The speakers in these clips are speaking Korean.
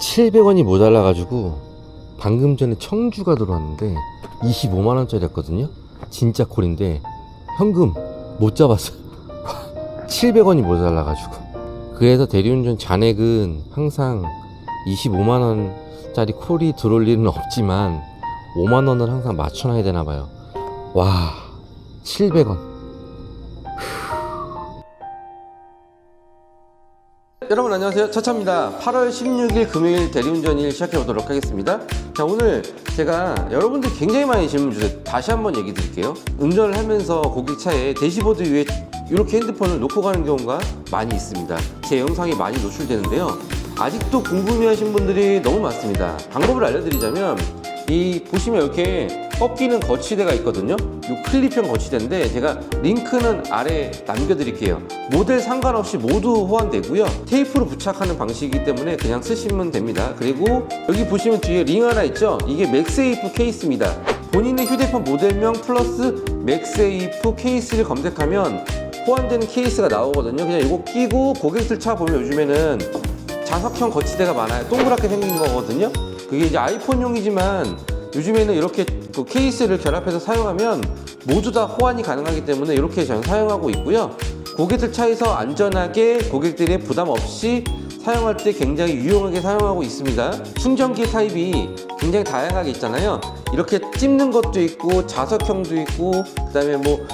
700원이 모자라가지고 방금 전에 청주가 들어왔는데 25만원짜리였거든요. 진짜 콜인데 현금 못 잡았어요 700원이 모자라가지고. 그래서 대리운전 잔액은 항상 25만원짜리 콜이 들어올 일은 없지만 5만원을 항상 맞춰놔야 되나봐요. 와 700원 여러분 안녕하세요. 차차입니다. 8월 16일 금요일 대리운전일 시작해 보도록 하겠습니다. 자 오늘 제가 여러분들 굉장히 많이 질문 주세요 다시 한번 얘기 드릴게요. 운전을 하면서 고객차에 대시보드 위에 이렇게 핸드폰을 놓고 가는 경우가 많이 있습니다. 제 영상이 많이 노출되는데요. 아직도 궁금해하신 분들이 너무 많습니다. 방법을 알려드리자면 이 보시면 이렇게 꺾이는 거치대가 있거든요. 이 클립형 거치대인데 제가 링크는 아래 남겨드릴게요. 모델 상관없이 모두 호환되고요. 테이프로 부착하는 방식이기 때문에 그냥 쓰시면 됩니다. 그리고 여기 보시면 뒤에 링 하나 있죠? 이게 맥세이프 케이스입니다. 본인의 휴대폰 모델명 플러스 맥세이프 케이스를 검색하면 호환되는 케이스가 나오거든요. 그냥 이거 끼고 고객들 차 보면 요즘에는 자석형 거치대가 많아요. 동그랗게 생긴 거거든요. 그게 이제 아이폰용이지만 요즘에는 이렇게 그 케이스를 결합해서 사용하면 모두 다 호환이 가능하기 때문에 이렇게 저는 사용하고 있고요. 고객들 차에서 안전하게 고객들의 부담 없이 사용할 때 굉장히 유용하게 사용하고 있습니다. 충전기 타입이 굉장히 다양하게 있잖아요. 이렇게 찝는 것도 있고 자석형도 있고 그다음에 뭐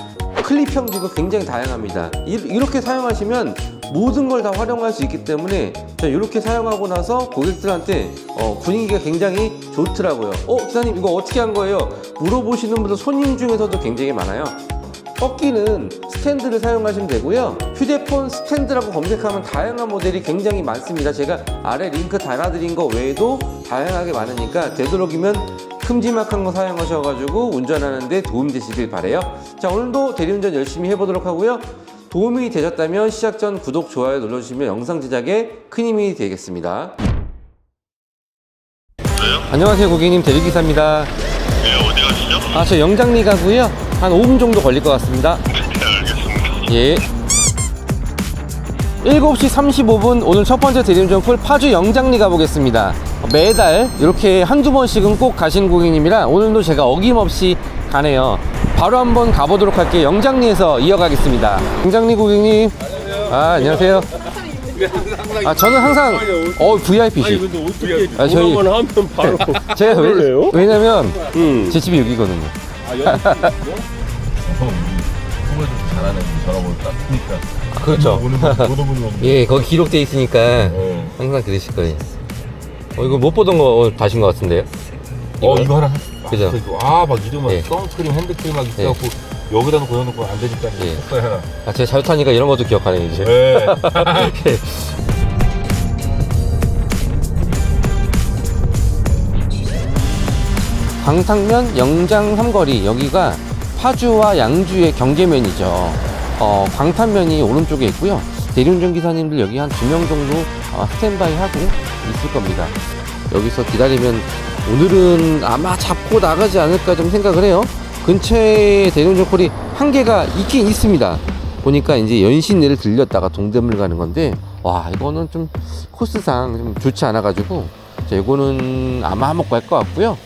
클립형도 굉장히 다양합니다. 이- 이렇게 사용하시면 모든 걸 다 활용할 수 있기 때문에 이렇게 사용하고 나서 고객들한테 어, 분위기가 굉장히 좋더라고요. 어, 기사님 이거 어떻게 한 거예요? 물어보시는 분들 손님 중에서도 굉장히 많아요. 꺾이는 스탠드를 사용하시면 되고요. 휴대폰 스탠드라고 검색하면 다양한 모델이 굉장히 많습니다. 제가 아래 링크 달아드린 거 외에도 다양하게 많으니까 되도록이면 큼지막한 거 사용하셔가지고 운전하는데 도움 되시길 바래요. 자 오늘도 대리운전 열심히 해보도록 하고요. 도움이 되셨다면 시작 전 구독, 좋아요 눌러주시면 영상 제작에 큰 힘이 되겠습니다. 안녕하세요 고객님 대리기사입니다. 네, 어디 가시죠? 아 저 영장리 가고요. 한 5분 정도 걸릴 것 같습니다. 네, 알겠습니다. 예. 7시 35분 오늘 첫 번째 콜 파주 영장리 가보겠습니다. 매달 이렇게 한두 번씩은 꼭 가시는 고객님이라 오늘도 제가 어김없이 가네요. 바로 한번 가보도록 할게요. 영장리에서 이어가겠습니다. 영장리 고객님. 아, 안녕하세요. 아, 저는 항상 어 VIP시. 근데 어떻게 아, 저희-. 하면 바로 제가 왜? 왜냐면 음. 제 집이 여기거든요. 잘하는 전화번호 딱 그니까 그렇죠. 오는. 예, 거기 기록돼 있으니까 어. 항상 그러실 거예요. 어, 이거 못 보던 거 다신 것 같은데요? 어 이거 하나 그죠? 아막 이름 막 예. 선크림 핸드크림 막 있어갖고 여기다 놓고 안 되니까 예. 예. 아, 제가 잘못하니까 이런 것도 기억하네요, 이제. 예. 광탕면 영장 삼거리 여기가 파주와 양주의 경계면이죠. 어, 광탄면이 오른쪽에 있고요. 대리운전 기사님들 여기 한 두 명 정도 어, 스탠바이 하고 있을 겁니다. 여기서 기다리면 오늘은 아마 잡고 나가지 않을까 좀 생각을 해요. 근처에 대리운전 콜이 한 개가 있긴 있습니다. 보니까 이제 연신내를 들렸다가 동대문을 가는 건데 와 이거는 좀 코스상 좀 좋지 않아 가지고 자, 이거는 아마 못갈것 같고요.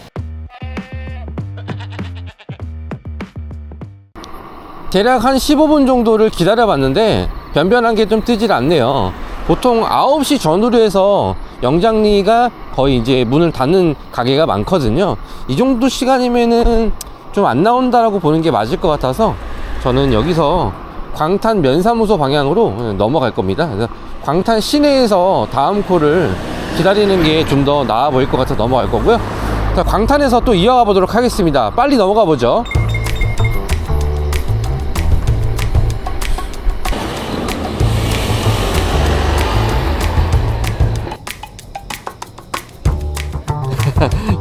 대략 한 15분 정도를 기다려 봤는데 변변한 게 좀 뜨질 않네요. 보통 9시 전후로 해서 영장리가 거의 이제 문을 닫는 가게가 많거든요. 이 정도 시간이면은 좀 안 나온다라고 보는 게 맞을 것 같아서 저는 여기서 광탄 면사무소 방향으로 넘어갈 겁니다. 광탄 시내에서 다음 콜을 기다리는 게 좀 더 나아 보일 것 같아 넘어갈 거고요. 자, 광탄에서 또 이어가 보도록 하겠습니다. 빨리 넘어가 보죠.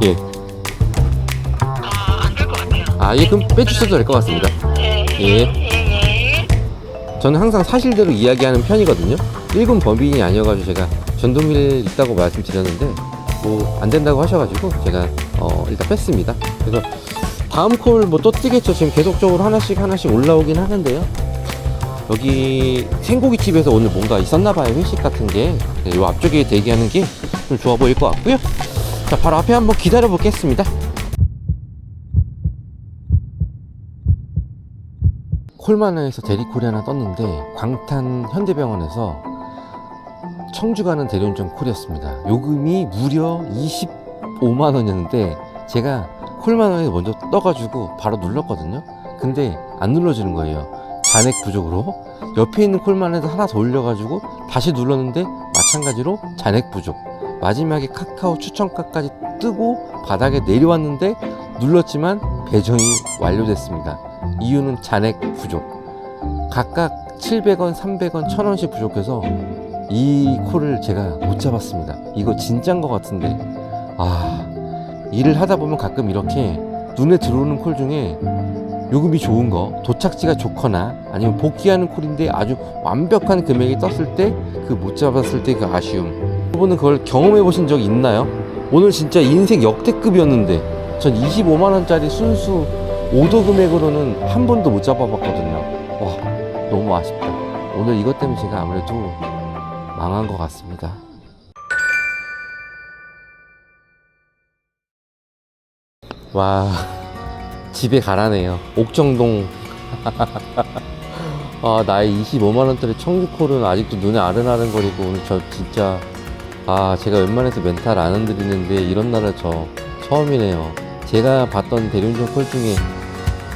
예. 아, 안 될 것 같아요. 아, 예, 그럼 빼주셔도 될 것 같습니다. 예, 예. 예, 예. 저는 항상 사실대로 이야기하는 편이거든요. 1군 법인이 아니어가지고 제가 전동일 있다고 말씀드렸는데, 뭐, 안 된다고 하셔가지고 제가, 어, 일단 뺐습니다. 그래서 다음 콜 뭐 또 뜨겠죠. 지금 계속적으로 하나씩 하나씩 올라오긴 하는데요. 여기 생고기집에서 오늘 뭔가 있었나봐요. 회식 같은 게. 요 앞쪽에 대기하는 게 좀 좋아 보일 것 같고요. 자, 바로 앞에 한번 기다려 보겠습니다. 콜마너에서 대리콜이 하나 떴는데 광탄 현대병원에서 청주 가는 대리운전 콜이었습니다. 요금이 무려 25만 원이었는데 제가 콜마너에 먼저 떠가지고 바로 눌렀거든요. 근데 안 눌러지는 거예요. 잔액 부족으로 옆에 있는 콜마너에서 하나 더 올려가지고 다시 눌렀는데 마찬가지로 잔액 부족. 마지막에 카카오 추천가까지 뜨고 바닥에 내려왔는데 눌렀지만 배정이 완료됐습니다. 이유는 잔액 부족. 각각 700원, 300원, 1000원씩 부족해서 이 콜을 제가 못 잡았습니다. 이거 진짜인 것 같은데. 아, 일을 하다 보면 가끔 이렇게 눈에 들어오는 콜 중에 요금이 좋은 거, 도착지가 좋거나 아니면 복귀하는 콜인데 아주 완벽한 금액이 떴을 때 그 못 잡았을 때 그 아쉬움. 여러분은 그걸 경험해 보신 적 있나요? 오늘 진짜 인생 역대급이었는데 전 25만원짜리 순수 오더 금액으로는 한 번도 못 잡아봤거든요. 와, 너무 아쉽다. 오늘 이것 때문에 제가 아무래도 망한 것 같습니다. 와, 집에 가라네요. 옥정동. 아, 나의 25만원짜리 청주콜은 아직도 눈에 아른아른거리고 오늘 저 진짜, 아, 제가 웬만해서 멘탈 안 흔들리는데 이런 날은 저 처음이네요. 제가 봤던 대리운전 콜 중에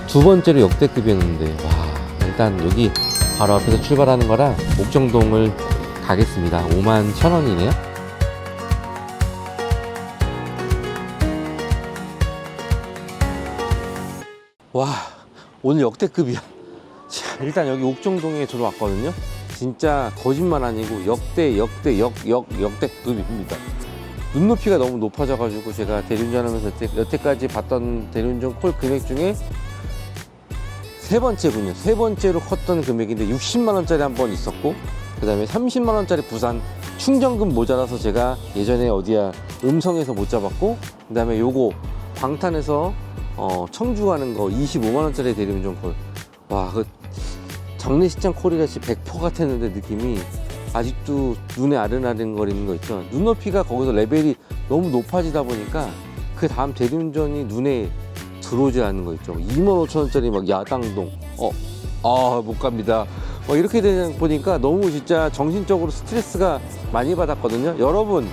두 번째로 역대급이었는데, 와, 일단 여기 바로 앞에서 출발하는 거라 옥정동을 가겠습니다. 5만 천 원이네요. 와, 오늘 역대급이야. 자, 일단 여기 옥정동에 들어왔거든요. 진짜 거짓말 아니고 역대, 역대, 역, 역, 역대급입니다. 눈높이가 너무 높아져가지고 제가 대리운전 하면서 여태, 여태 까지 봤던 대리운전 콜 금액 중에 세 번째군요. 세 번째로 컸던 금액인데 60만 원짜리 한 번 있었고 그 다음에 30만 원짜리 부산 충전금 모자라서 제가 예전에 어디야 음성에서 못 잡았고 그 다음에 요거 광탄에서 어, 청주 가는 거 25만 원짜리 대리운전 콜. 와, 그 장례식장 콜이같이 100% 같았는데 느낌이 아직도 눈에 아른아른거리는 거 있죠. 눈높이가 거기서 레벨이 너무 높아지다 보니까 그 다음 대리운전이 눈에 들어오지 않는 거 있죠. 2만 5천 원짜리 막 야당동. 어, 아, 못 갑니다. 뭐 이렇게 되다 보니까 너무 진짜 정신적으로 스트레스가 많이 받았거든요. 여러분,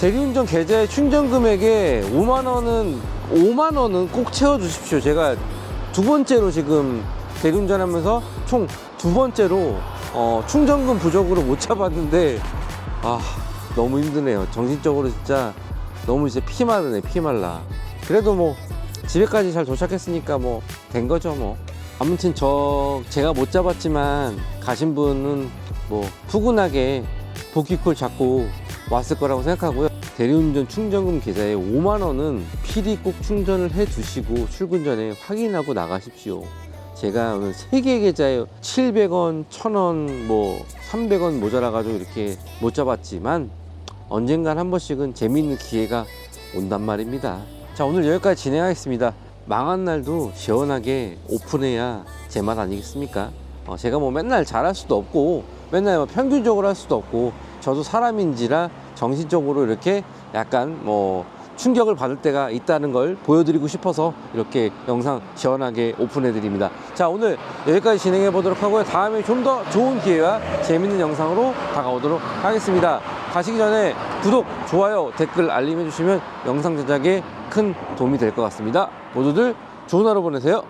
대리운전 계좌의 충전 금액에 5만 원은 5만 원은 꼭 채워 주십시오. 제가 두 번째로 지금 대리운전하면서 총 두 번째로 어, 충전금 부족으로 못 잡았는데 아 너무 힘드네요. 정신적으로 진짜 너무 이제 피 마르네 피 말라. 그래도 뭐 집에까지 잘 도착했으니까 뭐 된 거죠 뭐. 아무튼 저 제가 못 잡았지만 가신 분은 뭐 푸근하게 복귀콜 잡고 왔을 거라고 생각하고요. 대리운전 충전금 계좌에 5만 원은 필히 꼭 충전을 해 두시고 출근 전에 확인하고 나가십시오. 제가 오늘 세 개 계좌에 700원, 1000원, 뭐 300원 모자라가지고 이렇게 못 잡았지만 언젠간 한 번씩은 재미있는 기회가 온단 말입니다. 자, 오늘 여기까지 진행하겠습니다. 망한 날도 시원하게 오픈해야 제 맛 아니겠습니까? 어, 제가 뭐 맨날 잘할 수도 없고 맨날 뭐 평균적으로 할 수도 없고 저도 사람인지라 정신적으로 이렇게 약간 뭐 충격을 받을 때가 있다는 걸 보여드리고 싶어서 이렇게 영상 시원하게 오픈해 드립니다. 자 오늘 여기까지 진행해 보도록 하고요. 다음에 좀 더 좋은 기회와 재밌는 영상으로 다가오도록 하겠습니다. 가시기 전에 구독, 좋아요, 댓글 알림해 주시면 영상 제작에 큰 도움이 될 것 같습니다. 모두들 좋은 하루 보내세요.